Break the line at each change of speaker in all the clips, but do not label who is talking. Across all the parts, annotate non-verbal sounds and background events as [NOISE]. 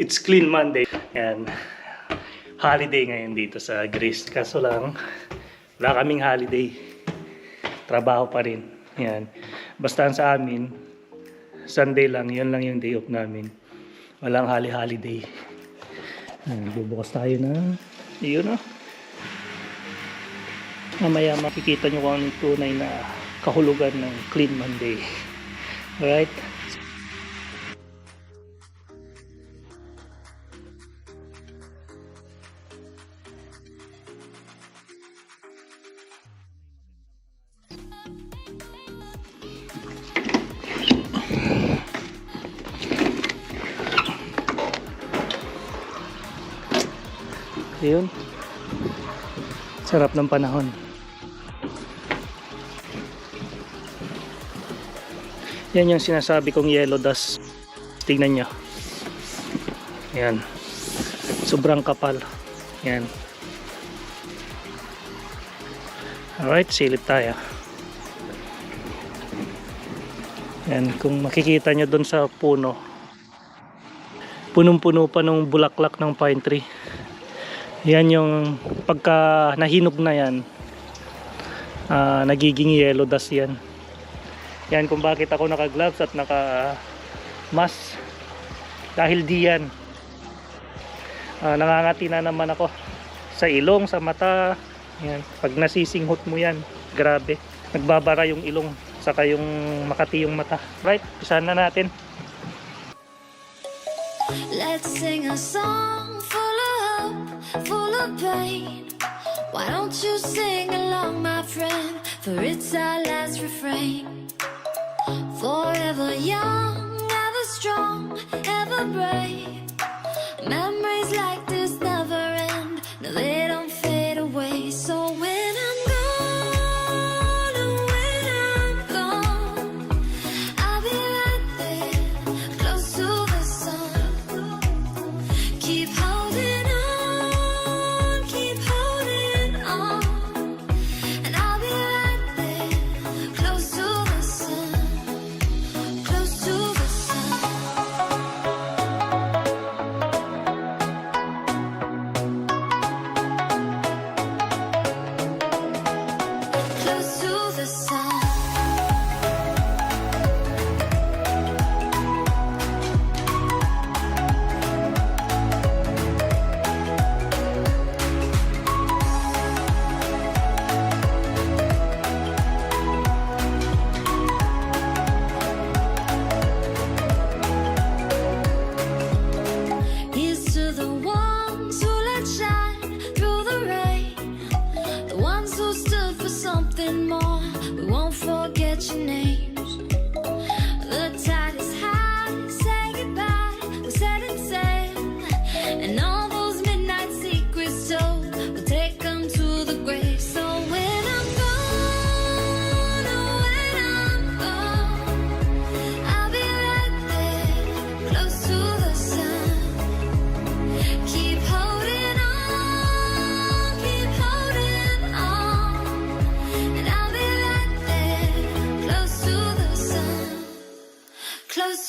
It's Clean Monday. And holiday ngayon dito sa Greece. Kaso lang, wala kaming holiday. Trabaho pa rin. Yan. Basta sa amin, Sunday lang, yun lang yung day off namin. Walang hali-holiday. Bubukas tayo na, yun o. Mamaya makikita nyo kung anong tunay na kahulugan ng Clean Monday. Alright? Yun. Sarap ng panahon. Yan yung sinasabi kong yellow dust. Tingnan nyo. Yan. Sobrang kapal. Yan. Alright, silip tayo. Yan, kung makikita nyo doon sa puno. Punong-puno pa ng bulaklak ng pine tree. Yan yung pagka nahinog na yan, ah, nagiging yellow dust yan. Yan kung bakit ako naka-gloves at naka-mask. Dahil di yan. Ah, nangangati na naman ako sa ilong, sa mata. Yan. Pag nasisinghot mo yan, grabe. Nagbabara yung ilong, saka yung makati yung mata. Right, isahan na natin.
Let's sing a song full of pain. Why don't you sing along, my friend? For it's our last refrain. Forever young, ever strong, ever brave. Memories like this never end. No, they don't something more. We won't forget your names.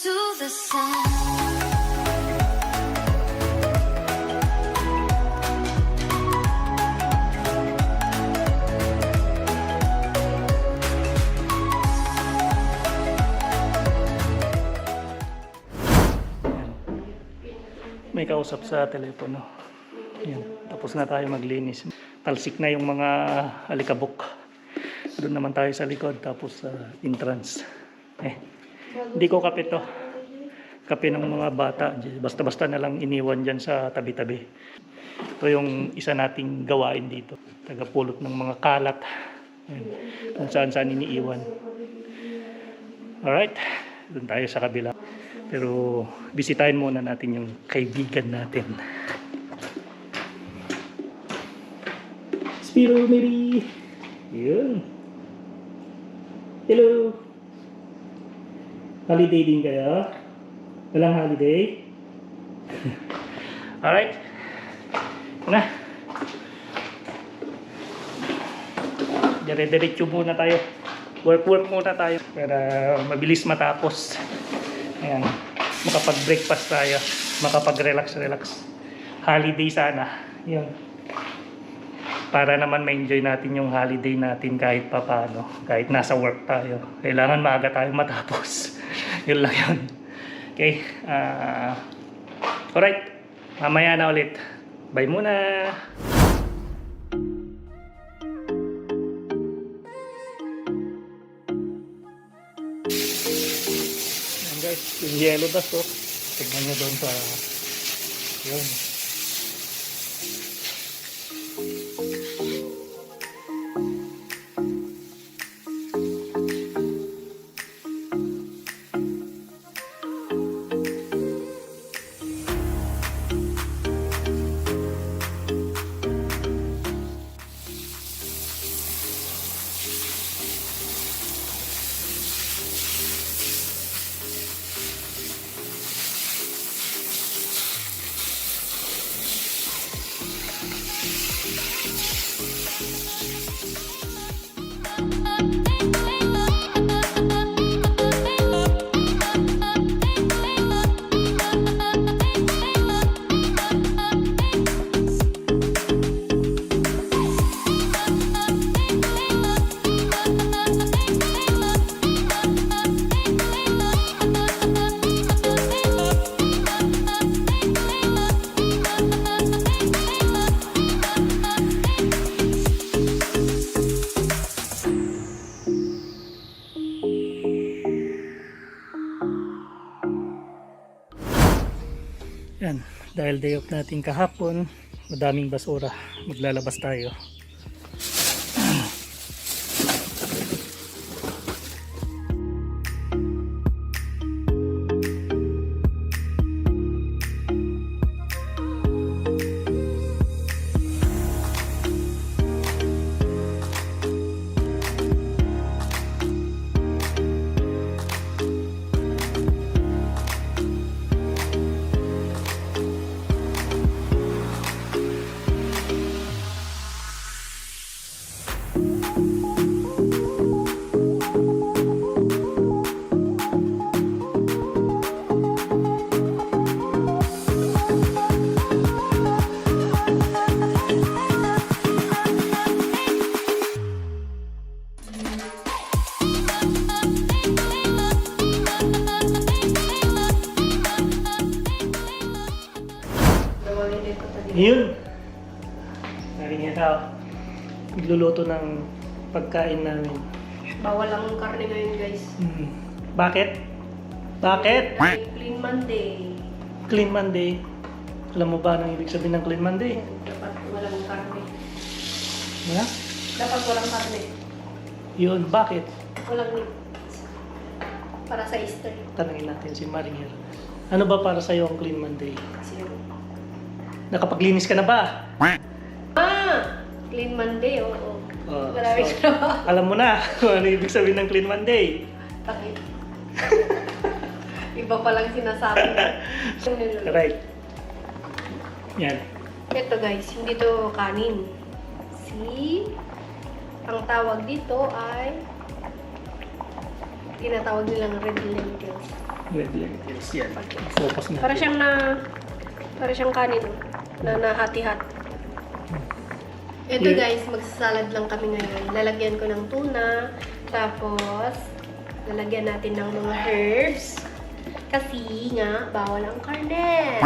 To the sun.
May kausap sa telepono. Yan. Tapos na tayo maglinis. Talsik na yung mga alikabok. Doon naman tayo sa likod. Tapos sa entrance. Eh, hindi ko kape to. Kape ng mga bata. Basta-basta na lang iniwan dyan sa tabi-tabi. Ito yung isa nating gawain dito. Tagapulot ng mga kalat. Yan. Kung saan-saan iniiwan. Alright. Doon tayo sa kabila. Pero bisitahin muna natin yung kaibigan natin. Spiro Mary! Yun. Hello! Holiday din kayo? Walang holiday? [LAUGHS] Alright. Na. Dire-diretso muna tayo. Work-work muna tayo para mabilis matapos. Ayan. Makapag-breakfast tayo. makapag-relax-relax. Holiday sana. Yun. Para naman ma-enjoy natin yung holiday natin kahit papano. Kahit nasa work tayo. Kailangan maaga tayo matapos. [LAUGHS] yun lang yun. Okay. ah alright. Mamaya na ulit. Bye muna. Yung yellow dust oh. Tignan nyo doon sa... Yun. Dahil day off natin kahapon, madaming basura. Maglalabas tayo. Yun. Narinig niya Nagluluto ng pagkain namin.
Bawal ang karne ngayon guys.
Hmm. Bakit? Bakit?
Dahil clean Monday.
Clean Monday. Alam mo ba ang ibig sabihin ng clean Monday?
Dapat walang karne.
Ha?
Dapat walang karne.
Yun, bakit?
Walang meat. Para sa Easter.
Tanungin natin si Maringel. Ano ba para sa'yo ang clean Monday?
Kasi
Nakapaglinis ka na ba?
Ah! Clean Monday, oo.
Oh,
Marami
so,
na.
alam mo na kung [LAUGHS] ano ibig sabihin ng clean Monday.
Takit. Iba palang sinasabi. [LAUGHS]
Right. Yan.
Ito guys, hindi to kanin. See? Ang tawag dito ay tinatawag nilang red lentils.
Red lentils. Yan. Focus na.
Para siyang na para siyang kanin oh, na nahati-hati. Ito
Yeah.
guys, magsasalad lang kami ngayon. Lalagyan ko ng tuna, tapos lalagyan natin ng mga herbs. Kasi nga, bawal ang karne.